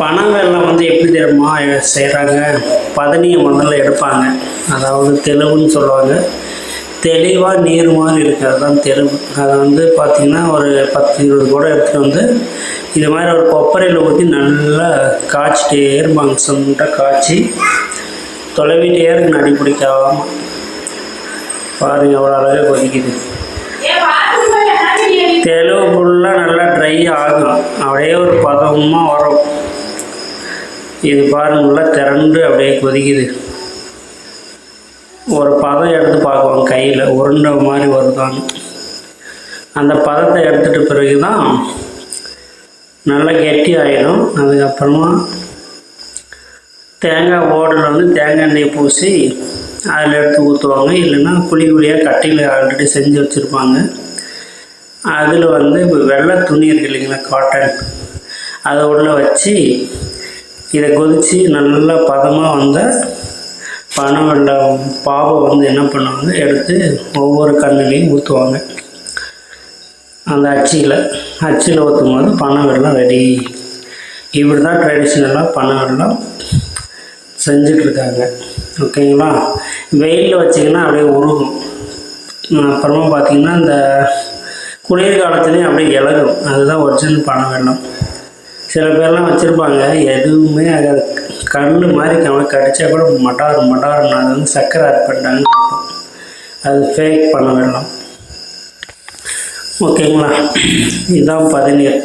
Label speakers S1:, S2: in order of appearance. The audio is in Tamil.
S1: பணங்கள்லாம் வந்து எப்படி தெரியுமா செய்கிறாங்க பதனியை முதல்ல எடுப்பாங்க. அதாவது தெளிவுன்னு சொல்லுவாங்க. தெளிவாக நீர் மாதிரி இருக்கிறது தான் தெளிவு. அதை வந்து பார்த்திங்கன்னா ஒரு பத்து இருபது கூட எடுத்துகிட்டு வந்து இது மாதிரி ஒரு கொப்பரையில் ஊற்றி நல்லா காய்ச்சிட்டே இருப்பாங்க. சுண்டாக காய்ச்சி தொலைவிட்டே இருக்கு. அடி பிடிக்காம. பாருங்க எவ்வளோ அழகாக கொதிக்குது. தெளிவு ஃபுல்லாக நல்லா ட்ரை ஆகும். அப்படியே ஒரு பதமாக வரும். இது பாருங்க நல்லா திரண்டு அப்படியே கொதிக்குது. ஒரு பதம் எடுத்து பார்க்குவாங்க கையில். உருண்டை மாதிரி வருதான்னு அந்த பதத்தை எடுத்துகிட்ட பிறகு தான் நல்லா கெட்டி ஆகிடும் அதுக்கப்புறமா தேங்காய் ஓடில் வந்து தேங்காய் எண்ணெய் பூசி அதில் எடுத்து ஊற்றுவாங்க. இல்லைன்னா குழி குழியாக கட்டியில் ஆல்ரெடி செஞ்சு வச்சுருப்பாங்க. அதில் வந்து இப்போ வெள்ளை துணி இருக்கு இல்லைங்களா காட்டன் அதை உள்ளே வச்சு இதை கொதித்து நல்லா பதமாக வந்தால் பனை வெள்ளம் பாவை வந்து என்ன பண்ணுவாங்க எடுத்து ஒவ்வொரு கண்ணுலையும் ஊற்றுவாங்க அந்த அச்சியில் அச்சியில் ஊற்றும் போது பனை வெள்ளம் ரெடி இப்படி தான் ட்ரெடிஷ்னலாக பனை வெள்ளம் செஞ்சிட்ருக்காங்க ஓகேங்களா வெயிலில் வச்சிங்கன்னா அப்படியே உருகும். அப்புறமா பார்த்திங்கன்னா இந்த குளிர்காலத்துலேயும் அப்படியே இலகும். அதுதான் ஒரிஜினல் பனை வெள்ளம் சில பேர்லாம் வச்சுருப்பாங்க எதுவுமே அதை கண்ணு மாதிரி கவலை கடிச்சா கூட மட்டார் மட்டார்னு அது வந்து சர்க்கரை ஆட் பண்ணிட்டாங்கன்னு அது ஃபேக் பண்ண வேண்டாம். ஓகேங்களா? இதுதான் பதநீர்